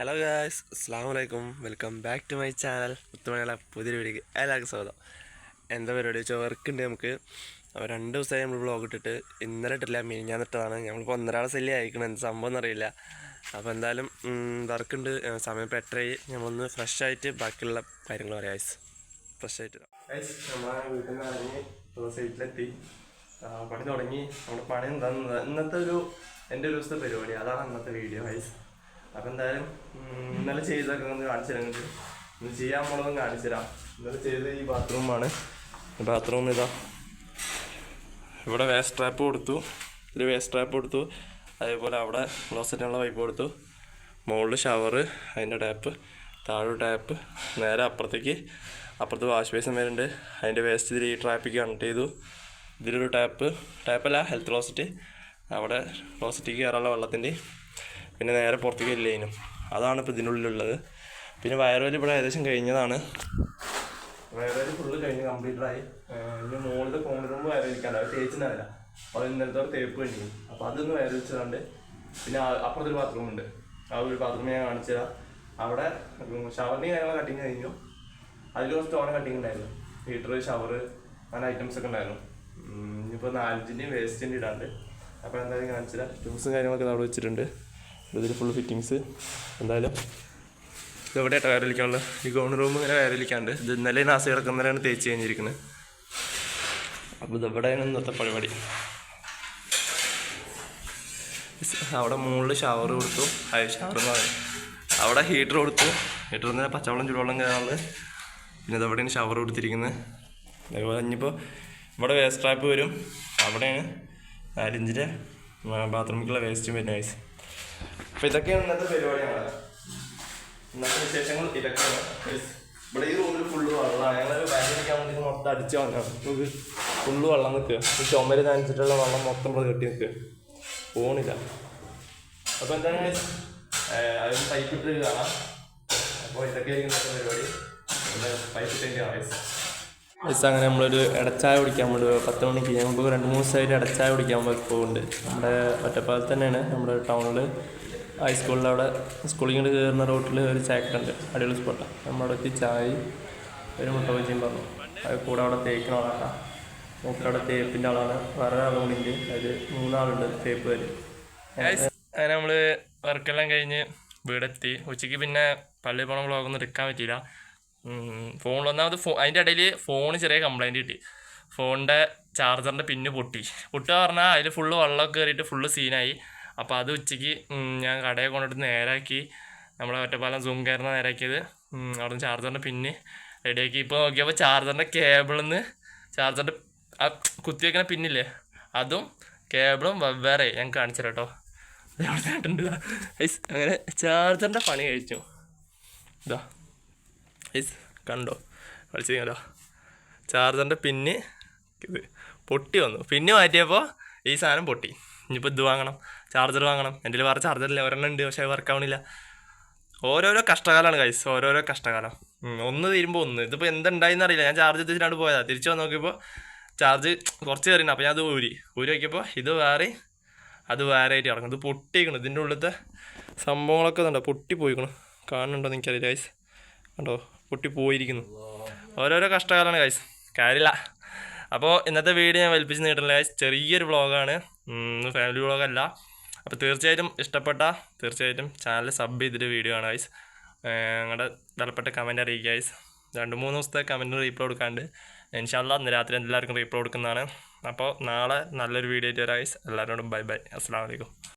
Hello guys അസ്സാം വലൈക്കും welcome back to my channel മുത്തുമണിയുടെ പുതിയൊരു വീഡിയോക്ക് എല്ലാവർക്കും സ്വാഗതം. എന്താ പരിപാടി? വെച്ചാൽ വർക്കുണ്ട് നമുക്ക്. അപ്പോൾ രണ്ട് ദിവസമായി നമ്മൾ വ്ളോഗ് ഇട്ടിട്ട് ഇന്നലെ ഇട്ടില്ല മിനിഞ്ഞാൻ ഇട്ടതാണ്. നമ്മളിപ്പോൾ ഒന്നരാളെ സെല്ലി അയക്കണം എന്ത് സംഭവം എന്നറിയില്ല അപ്പോൾ എന്തായാലും വർക്കുണ്ട് സമയം ഇപ്പോൾ എട്ടരയായി. നമ്മളൊന്ന് ഫ്രഷ് ആയിട്ട് ബാക്കിയുള്ള കാര്യങ്ങൾ പറയാം ഗൈസ് ഫ്രഷ് ആയിട്ട്. നമ്മളെ വീട്ടിൽ നിന്ന് ഇറങ്ങി സൈറ്റിലെത്തി പണി തുടങ്ങി. നമ്മുടെ പണി എന്താ ഇന്നത്തെ ഒരു എന്റെ ഒരു ദിവസത്തെ പരിപാടി. അതാണ് ഇന്നത്തെ വീഡിയോ ഗൈസ് അപ്പം എന്തായാലും ഇന്നലെ ചെയ്തൊക്കെ ഒന്ന് കാണിച്ചു തരാം ഇന്ന് ചെയ്യാൻ പോണതും കാണിച്ചു തരാം. ഇന്നലെ ചെയ്ത ഈ ബാത്റൂമാണ് ബാത്റൂം ഇതാ. ഇവിടെ വേസ്റ്റ് ട്രാപ്പ് കൊടുത്തു. ഇതിൽ വേസ്റ്റ് ട്രാപ്പ് കൊടുത്തു. അതേപോലെ അവിടെ ക്ലോസറ്റിനുള്ള പൈപ്പ് കൊടുത്തു. മുകളിൽ ഷവറ് അതിന്റെ ടാപ്പ് താഴെ ടാപ്പ് നേരെ അപ്പുറത്തേക്ക് അപ്പുറത്ത് വാഷ് ബേസിൻ വരുന്നുണ്ട് അതിന്റെ വേസ്റ്റ് ഇതിൽ ഈ ട്രാപ്പിക്ക് കണക്ട് ചെയ്തു. ഇതിലൊരു ടാപ്പ് ടാപ്പല്ല ഹെൽത്ത് ക്ലോസറ്റ് അവിടെ ക്ലോസറ്റിക്ക് കയറാനുള്ള വെള്ളത്തിന്റെ പിന്നെ നേരെ പുറത്തേക്ക് ഇല്ലേനും അതാണ് ഇപ്പോൾ ഇതിനുള്ളിലുള്ളത്. പിന്നെ വയറുവലി ഇവിടെ ഏകദേശം കഴിഞ്ഞതാണ്. വയറുവലി ഫുള്ള് കഴിഞ്ഞ് കംപ്ലീറ്റ് ആയി. ഇനി ഫോൺ റൂം വയറിരിക്കാണ്ട് അത് തേച്ചിട്ടുണ്ടാവില്ല അപ്പോൾ ഇന്നലത്തെ തേപ്പ് കഴിഞ്ഞു അപ്പോൾ അതൊന്ന് വയറിച്ചതുകൊണ്ട് പിന്നെ അപ്പുറത്തൊരു ബാത്റൂം ഉണ്ട്. ആ ഒരു ബാത്റൂം ഞാൻ കാണിച്ചു തരാം. അവിടെ ഷവറിന്റെ കാര്യങ്ങൾ കട്ടിങ് കഴിഞ്ഞു. അതിൽ കുറച്ച് തോനെ കട്ടിങ് ഉണ്ടായിരുന്നു. ഹീറ്റർ ഷവർ അങ്ങനെ ഐറ്റംസ് ഒക്കെ ഉണ്ടായിരുന്നു. ഇനിയിപ്പോൾ നാലഞ്ചിന്റെയും വേസ്റ്റിന്റെ ഇടാണ്ട്. അപ്പോൾ എന്തായാലും കാണിച്ചു തരാം. ടൂസും കാര്യങ്ങളൊക്കെ അവിടെ വെച്ചിട്ടുണ്ട്. ഇതിൽ ഫുൾ ഫിറ്റിങ്സ് എന്തായാലും ഇതെവിടെ വയറിലിക്കാനുള്ളത് ഈ ഗൗൺ റൂം ഇങ്ങനെ വയറിലിക്കാണ്ട് ഇത് ഇന്നലെ നാസ കിടക്കുന്നവരാണ് തേച്ച് കഴിഞ്ഞിരിക്കുന്നത്. അപ്പോൾ ഇതെവിടെയാണ് ഇന്നത്തെ പരിപാടി? അവിടെ മുകളിൽ ഷവർ കൊടുത്തു. അത് ഷവർ എന്ന് പറയും അവിടെ ഹീറ്റർ കൊടുത്തു. ഹീറ്റർ നിന്ന് പച്ചവെള്ളം ചൂടുവെള്ളം കയറാനുള്ളത്. പിന്നെ ഇതെവിടെയാണ് ഷവർ കൊടുത്തിരിക്കുന്നത്? അതേപോലെ ഇനിയിപ്പോൾ ഇവിടെ വേസ്റ്റ് ട്രാപ്പ് വരും. അവിടെയാണ് നാലിഞ്ചിന്റെ ബാത്റൂമിലേക്കുള്ള വേസ്റ്റും വരുന്ന ഐസ് അപ്പോൾ ഇതൊക്കെയാണ് ഇന്നത്തെ പരിപാടി ഞങ്ങളെ ഇന്നത്തെ വിശേഷങ്ങൾ ഇതൊക്കെയാണ്. ഇവിടെ ഈ റൂമിൽ ഫുള്ള് വെള്ളമാണ്. ഞങ്ങൾ ബാങ്കിലേക്ക് ഇത് മൊത്തം അടിച്ച് നമുക്ക് ഫുള്ള് വെള്ളം നിൽക്കുക ഈ ചുമര് നനച്ചിട്ടുള്ള വെള്ളം മൊത്തം ഇവിടെ കെട്ടി നിൽക്കുക പോണില്ല. അപ്പോൾ എന്താണ് അതിന് പൈപ്പ് ഇട്ട് കാണാം. അപ്പോൾ ഇതൊക്കെയായിരിക്കും ഇന്നത്തെ പരിപാടി. പൈപ്പ് ഇട്ടേക്ക് കാണാം. ഗൈസ് അങ്ങനെ നമ്മളൊരു ഇടച്ചായ കുടിക്കാൻ വേണ്ടി പത്ത് മണിക്ക് ഞങ്ങൾക്ക് രണ്ട് മൂന്ന് ദിവസമായിട്ട് ഇടച്ചായ കുടിക്കാൻ പോയി പോകുന്നുണ്ട് നമ്മുടെ ഒറ്റപ്പാലത്ത് തന്നെയാണ് നമ്മുടെ ടൗണിൽ ഹൈസ്കൂളിൽ അവിടെ സ്കൂളിൽ ഇങ്ങോട്ട് കയറുന്ന റോട്ടിൽ ഒരു ചായക്കുണ്ട് അടിപൊളി സ്പോട്ടാണ് നമ്മളവിടെ അടുത്ത് ചായ ഒരു മുട്ട ബജിയും പറഞ്ഞു. അത് കൂടെ അവിടെ തേക്കുന്ന ആളാണ്. നമുക്ക് അവിടെ തേപ്പിന്റെ ആളാണ്. വേറെ ആളും കൂടി ഉണ്ട്. അതിൽ മൂന്നാളുണ്ട് തേപ്പ് വരും അങ്ങനെ നമ്മൾ വർക്കെല്ലാം കഴിഞ്ഞ് വീടെത്തി. ഉച്ചയ്ക്ക് പിന്നെ പള്ളി പോണ വ്ളോഗൊന്നും എടുക്കാൻ പറ്റിയില്ല. ഫോണിൽ ഒന്നാമത് ഫോ അതിന്റെ ഇടയിൽ ഫോണ് ചെറിയ കംപ്ലൈന്റ് കിട്ടി. ഫോണിന്റെ ചാർജറിന്റെ പിന്ന് പൊട്ടി. പൊട്ടുക പറഞ്ഞാൽ അതിൽ ഫുള്ള് വെള്ളമൊക്കെ കയറിയിട്ട് ഫുള്ള് സീനായി അപ്പോൾ അത് ഉച്ചയ്ക്ക് ഞാൻ കടയിൽ കൊണ്ടിട്ട് നേരാക്കി നമ്മളെ ഒറ്റപ്പാലം സൂം കയറുന്ന നേരാക്കിയത്. അവിടുന്ന് ചാർജറിന്റെ പിന്നെ റെഡിയാക്കി ഇപ്പോൾ നോക്കിയപ്പോൾ ചാർജറിന്റെ കേബിളിൽ നിന്ന് ചാർജറിന്റെ ആ കുത്തി വെക്കുന്ന പിന്നില്ലേ അതും കേബിളും വെവ്വേറെ ഞാൻ കാണിച്ചു കേട്ടോ അങ്ങനെ ചാർജറിന്റെ പണി കഴിച്ചു ഇതാ. ഐസ് കണ്ടോ? കളിച്ചു കഴിഞ്ഞാലോ ചാർജറിന്റെ പിന്ന് ഇത് പൊട്ടി വന്നു. പിന്നെ മാറ്റിയപ്പോൾ ഈ സാധനം പൊട്ടി. ഇനിയിപ്പോൾ ഇത് വാങ്ങണം ചാർജർ വാങ്ങണം. എന്റെ വേറെ ചാർജർ ഇല്ല ഒരെണ്ണം ഉണ്ട് പക്ഷേ വർക്ക് ആവണില്ല. ഓരോരോ കഷ്ടകാലമാണ് കൈസ് ഓരോരോ കഷ്ടകാലം. ഒന്ന് തീരുമ്പോൾ ഒന്ന്. ഇതിപ്പോൾ എന്തുണ്ടായിന്ന് അറിയില്ല. ഞാൻ ചാർജ് എത്തിച്ചിട്ടാണ് പോയതാ. തിരിച്ചു വന്ന് നോക്കിയപ്പോൾ ചാർജ് കുറച്ച് കയറിയാണ് അപ്പോൾ ഞാൻ അത് ഊരി. ഊരി നോക്കിയപ്പോൾ ഇത് വേറെ അത് വേറെ ആയിട്ട് കിടക്കും ഇത് പൊട്ടിക്കണം ഇതിന്റെ ഉള്ളിലത്തെ സംഭവങ്ങളൊക്കെ ഉണ്ടോ പൊട്ടി പോയിക്കണം. കാണുന്നുണ്ടോ എനിക്കറിയില്ല കൈസ് കണ്ടോ? പൊട്ടി പോയിരിക്കുന്നു. ഓരോരോ കഷ്ടകാലമാണ് കൈസ് കാര്യമില്ല അപ്പോൾ ഇന്നത്തെ വീഡിയോ ഞാൻ വലിപ്പിച്ച് നീട്ടില്ല ചെറിയൊരു വ്ളോഗാണ് ഫാമിലി വ്ളോഗല്ല അപ്പോൾ തീർച്ചയായിട്ടും ഇഷ്ടപ്പെട്ട തീർച്ചയായിട്ടും ചാനൽ സബ് ചെയ്തിട്ട് വീഡിയോ ആണ് ഗൈസ് നിങ്ങളുടെ വിലപ്പെട്ട കമന്റ് അറിയിക്കുക ഗൈസ് രണ്ട് മൂന്ന് ദിവസത്തെ കമന്റ് റീപ്ലൈ കൊടുക്കാണ്ട് ഇൻഷാല്ല ഇന്ന് രാത്രി എല്ലാവർക്കും റീപ്ലൈ കൊടുക്കുന്നതാണ്. അപ്പോൾ നാളെ നല്ലൊരു വീഡിയോ ആയിട്ട് വരാം ഗൈസ് എല്ലാവരോടും ബൈ ബൈ അസ്സാം വലൈക്കും